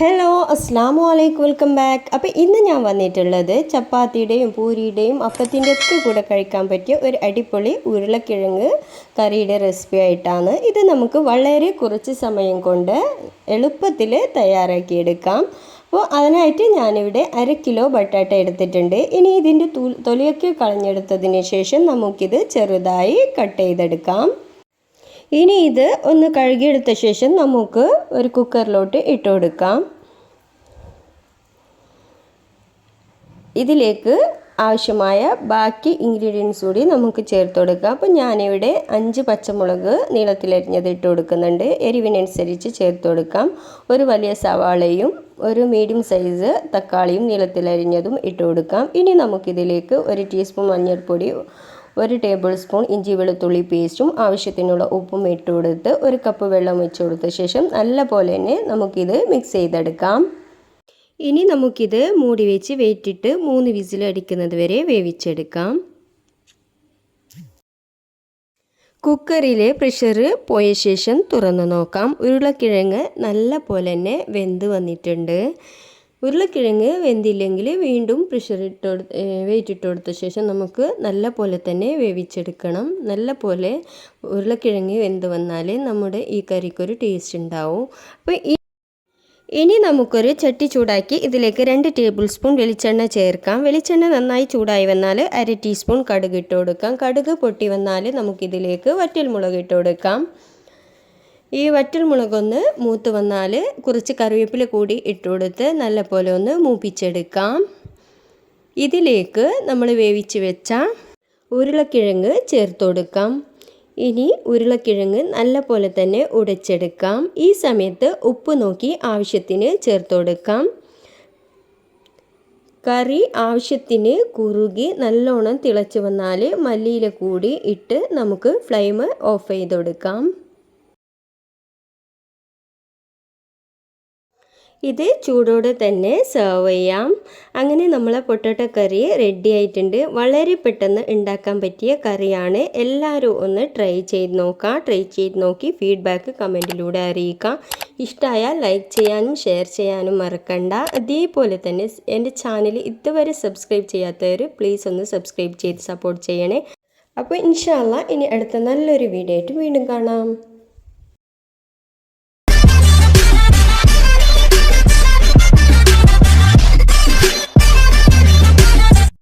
Hello അസ്സാം വലൈക്കും welcome back അപ്പോൾ ഇന്ന് ഞാൻ വന്നിട്ടുള്ളത് ചപ്പാത്തിയുടെയും പൂരിയുടെയും അപ്പത്തിന്റെ ഒക്കെ കൂടെ കഴിക്കാൻ പറ്റിയ ഒരു അടിപൊളി ഉരുളക്കിഴങ്ങ് കറിയുടെ റെസിപ്പി ആയിട്ടാണ്. ഇത് നമുക്ക് വളരെ കുറച്ച് സമയം കൊണ്ട് എളുപ്പത്തിൽ തയ്യാറാക്കിയെടുക്കാം. അപ്പോൾ അതിനായിട്ട് ഞാനിവിടെ അര കിലോ ബട്ടാട്ട എടുത്തിട്ടുണ്ട്. ഇനി ഇതിന്റെ തൊലിയൊക്കെ കളഞ്ഞെടുത്തതിന് ശേഷം നമുക്കിത് ചെറുതായി കട്ട് ചെയ്തെടുക്കാം. ഇനി ഇത് ഒന്ന് കഴുകിയെടുത്ത ശേഷം നമുക്ക് ഒരു കുക്കറിലോട്ട് ഇട്ട് കൊടുക്കാം. ഇതിലേക്ക് ആവശ്യമായ ബാക്കി ഇൻഗ്രീഡിയൻസ് കൂടി നമുക്ക് ചേർത്ത് കൊടുക്കാം. അപ്പോൾ ഞാനിവിടെ അഞ്ച് പച്ചമുളക് നീളത്തിലരിഞ്ഞത് ഇട്ട് കൊടുക്കുന്നുണ്ട്. എരിവിനനുസരിച്ച് ചേർത്ത് കൊടുക്കാം. ഒരു വലിയ സവാളയും ഒരു മീഡിയം സൈസ് തക്കാളിയും നീളത്തിലരിഞ്ഞതും ഇട്ട് കൊടുക്കാം. ഇനി നമുക്കിതിലേക്ക് ഒരു ടീസ്പൂൺ മഞ്ഞൾപ്പൊടി ഒരു ടേബിൾ സ്പൂൺ ഇഞ്ചി വെളുത്തുള്ളി പേസ്റ്റും ആവശ്യത്തിനുള്ള ഉപ്പും ഇട്ട് കൊടുത്ത് ഒരു കപ്പ് വെള്ളം വെച്ച് കൊടുത്ത ശേഷം നല്ല പോലെ തന്നെ നമുക്കിത് മിക്സ് ചെയ്തെടുക്കാം. ഇനി നമുക്കിത് മൂടി വെച്ച് വേറ്റിട്ട് മൂന്ന് വിസിൽ അടിക്കുന്നത് വരെ വേവിച്ചെടുക്കാം. കുക്കറിലെ പ്രഷർ പോയ ശേഷം തുറന്നു നോക്കാം. ഉരുളക്കിഴങ്ങ് നല്ല പോലെ തന്നെ വെന്ത് വന്നിട്ടുണ്ട്. ഉരുളക്കിഴങ്ങ് വെന്തില്ലെങ്കിൽ വീണ്ടും പ്രഷർ ഇട്ട് വെയിറ്റ് ഇട്ട് കൊടുത്ത ശേഷം നമുക്ക് നല്ല പോലെ തന്നെ വേവിച്ചെടുക്കണം. നല്ല പോലെ ഉരുളക്കിഴങ്ങ് വെന്ത് വന്നാൽ നമ്മുടെ ഈ കറിക്കൊരു ടേസ്റ്റ് ഉണ്ടാവും. അപ്പോൾ ഈ ഇനി നമുക്കൊരു ചട്ടി ചൂടാക്കി ഇതിലേക്ക് രണ്ട് ടേബിൾ സ്പൂൺ വെളിച്ചെണ്ണ ചേർക്കാം. വെളിച്ചെണ്ണ നന്നായി ചൂടായി വന്നാൽ അര ടീസ്പൂൺ കടുക് ഇട്ട് കൊടുക്കാം. കടുക് പൊട്ടി വന്നാൽ നമുക്കിതിലേക്ക് വറ്റൽ മുളക് ഇട്ട് കൊടുക്കാം. ഈ വറ്റൽ മുളകൊന്ന് മൂത്ത് വന്നാൽ കുറച്ച് കറിവേപ്പില കൂടി ഇട്ട് കൊടുത്ത് നല്ല പോലെ ഒന്ന് മൂപ്പിച്ചെടുക്കാം. ഇതിലേക്ക് നമ്മൾ വേവിച്ച് വെച്ച ഉരുളക്കിഴങ്ങ് ചേർത്ത് കൊടുക്കാം. ഇനി ഉരുളക്കിഴങ്ങ് നല്ല പോലെ തന്നെ ഉടച്ചെടുക്കാം. ഈ സമയത്ത് ഉപ്പ് നോക്കി ആവശ്യത്തിന് ചേർത്ത് കൊടുക്കാം. കറി ആവശ്യത്തിന് കുറുകി നല്ലോണം തിളച്ച് വന്നാൽ മല്ലിയില കൂടി ഇട്ട് നമുക്ക് ഫ്ലെയിം ഓഫ് ചെയ്ത് കൊടുക്കാം. ഇത് ചൂടോടെ തന്നെ സെർവ് ചെയ്യാം. അങ്ങനെ നമ്മളെ പൊട്ടറ്റോ കറി റെഡി ആയിട്ടുണ്ട്. വളരെ പെട്ടെന്ന് ഉണ്ടാക്കാൻ പറ്റിയ കറിയാണ്. എല്ലാവരും ഒന്ന് ട്രൈ ചെയ്ത് നോക്കാം. ട്രൈ ചെയ്ത് നോക്കി ഫീഡ്ബാക്ക് കമന്റിലൂടെ അറിയിക്കാം. ഇഷ്ടമായാൽ ലൈക്ക് ചെയ്യാനും ഷെയർ ചെയ്യാനും മറക്കണ്ട. അതേപോലെ തന്നെ എന്റെ ചാനൽ ഇതുവരെ സബ്സ്ക്രൈബ് ചെയ്യാത്തവർ പ്ലീസ് ഒന്ന് സബ്സ്ക്രൈബ് ചെയ്ത് സപ്പോർട്ട് ചെയ്യണേ. അപ്പോൾ ഇൻഷാല്ല ഇനി അടുത്ത നല്ലൊരു വീഡിയോ ആയിട്ട് വീണ്ടും കാണാം.